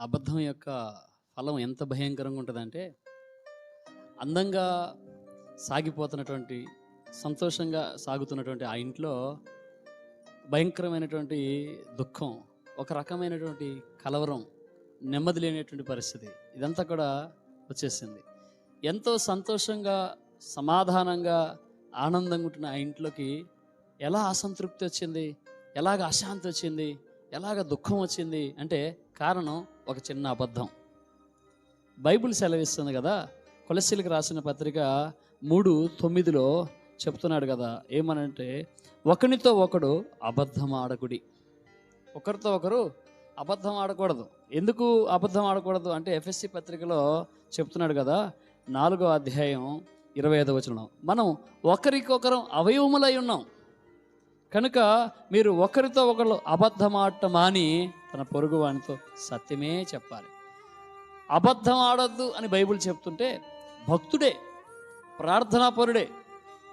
అబద్ధం యొక్క ఫలం ఎంత భయంకరంగా ఉంటుందంటే అందంగా సాగిపోతున్నటువంటి సంతోషంగా సాగుతున్నటువంటి ఆ ఇంట్లో భయంకరమైనటువంటి దుఃఖం ఒక రకమైనటువంటి కలవరం నెమ్మది లేనటువంటి పరిస్థితి ఇదంతా కూడా వచ్చేసింది. ఎంతో సంతోషంగా సమాధానంగా ఆనందంగా ఉంటున్న ఆ ఇంట్లోకి ఎలా అసంతృప్తి వచ్చింది? ఎలాగ అశాంతి వచ్చింది? ఎలాగ దుఃఖం వచ్చింది అంటే కారణం ఒక చిన్న అబద్ధం. బైబిల్ సెలవిస్తుంది కదా కొలసీలకు రాసిన పత్రిక మూడు తొమ్మిదిలో చెప్తున్నాడు కదా ఏమనంటే ఒకనితో ఒకడు అబద్ధం ఆడకుడి. ఒకరితో ఒకరు అబద్ధం ఆడకూడదు. ఎందుకు అబద్ధం ఆడకూడదు అంటే ఎఫ్ఎస్సి పత్రికలో చెప్తున్నాడు కదా నాలుగో అధ్యాయం ఇరవై ఐదవ వచనం మనం ఒకరికొకరం అవయవములై ఉన్నాం. కనుక మీరు ఒకరితో ఒకరు అబద్ధమాడటం మాని తన పొరుగు వానితో సత్యమే చెప్పాలి. అబద్ధం ఆడొద్దు అని బైబిల్ చెప్తుంటే భక్తుడే ప్రార్థనాపరుడే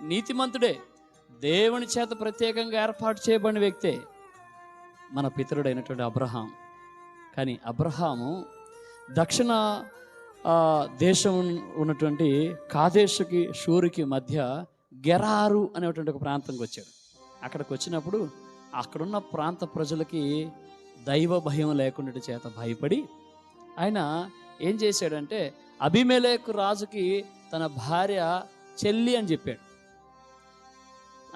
నీతిమంతుడే దేవుని చేత ప్రత్యేకంగా ఏర్పాటు చేయబడిన వ్యక్తే మన పితరుడైనటువంటి అబ్రహాం. కానీ అబ్రహాము దక్షిణ దేశం ఉన్నటువంటి కాదేశుకి షూరుకి మధ్య గెరారు అనేటువంటి ఒక ప్రాంతంకి వచ్చాడు అక్కడికి వచ్చినప్పుడు అక్కడున్న ప్రాంత ప్రజలకి దైవ భయం లేకుండా చేత భయపడి ఆయన ఏం చేశాడంటే అభిమేలేకు రాజుకి తన భార్య చెల్లి అని చెప్పాడు.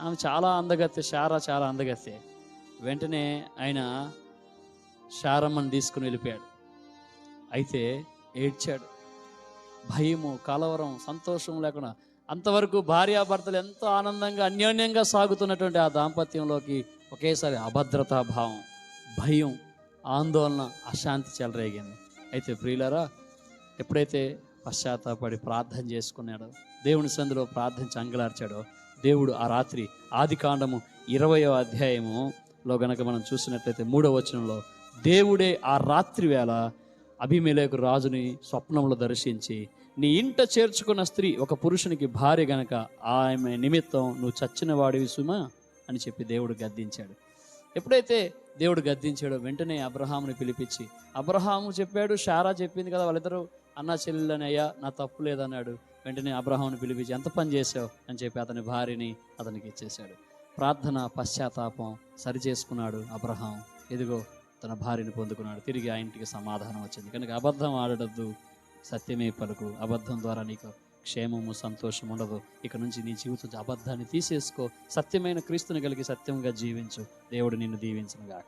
ఆమె చాలా అందగత్తె శారా చాలా అందగత్తె. వెంటనే ఆయన శారమ్మని తీసుకుని వెళ్ళిపోయాడు. అయితే ఏడ్చాడు. భయము కలవరం సంతోషం లేకుండా అంతవరకు భార్యాభర్తలు ఎంతో ఆనందంగా అన్యోన్యంగా సాగుతున్నటువంటి ఆ దాంపత్యంలోకి ఒకేసారి అభద్రతా భావం భయం ఆందోళన అశాంతి చెలరేగింది. అయితే ప్రియులరా ఎప్పుడైతే పశ్చాత్తాపడి ప్రార్థన చేసుకున్నాడో దేవుని సందులో ప్రార్థించి అంగలార్చాడో దేవుడు ఆ రాత్రి ఆది కాండము ఇరవయో అధ్యాయములో గనక మనం చూసినట్లయితే మూడవ వచనంలో దేవుడే ఆ రాత్రి వేళ అభిమేలేకు రాజుని స్వప్నంలో దర్శించి నీ ఇంట చేర్చుకున్న స్త్రీ ఒక పురుషునికి భార్య గనక ఆమె నిమిత్తం నువ్వు చచ్చిన వాడివి సుమా అని చెప్పి దేవుడు గద్దించాడు. ఎప్పుడైతే దేవుడు గద్దించాడో వెంటనే అబ్రహాముని పిలిపించి అబ్రహాము చెప్పాడు షారా చెప్పింది కదా వాళ్ళిద్దరూ. అన్న చెల్లెలనయ్యా నా తప్పు లేదన్నాడు. వెంటనే అబ్రహాముని పిలిపించి ఎంత పని చేసావు అని చెప్పి అతని భార్యని అతనికి ఇచ్చేశాడు. ప్రార్థన పశ్చాత్తాపం సరి చేసుకున్నాడు అబ్రహాం. ఇదిగో తన భార్యని పొందుకున్నాడు. తిరిగి ఆ ఇంటికి సమాధానం వచ్చింది. కనుక అబద్ధం ఆడడద్దు సత్యమే పలుకు. అబద్ధం ద్వారా నీకు క్షేమము సంతోషం ఉండదు. ఇక నుంచి నీ జీవితం అబద్ధాన్ని తీసేసుకో. సత్యమైన క్రీస్తుని కలిగి సత్యంగా జీవించు. దేవుడు నిన్ను దీవించును గాక.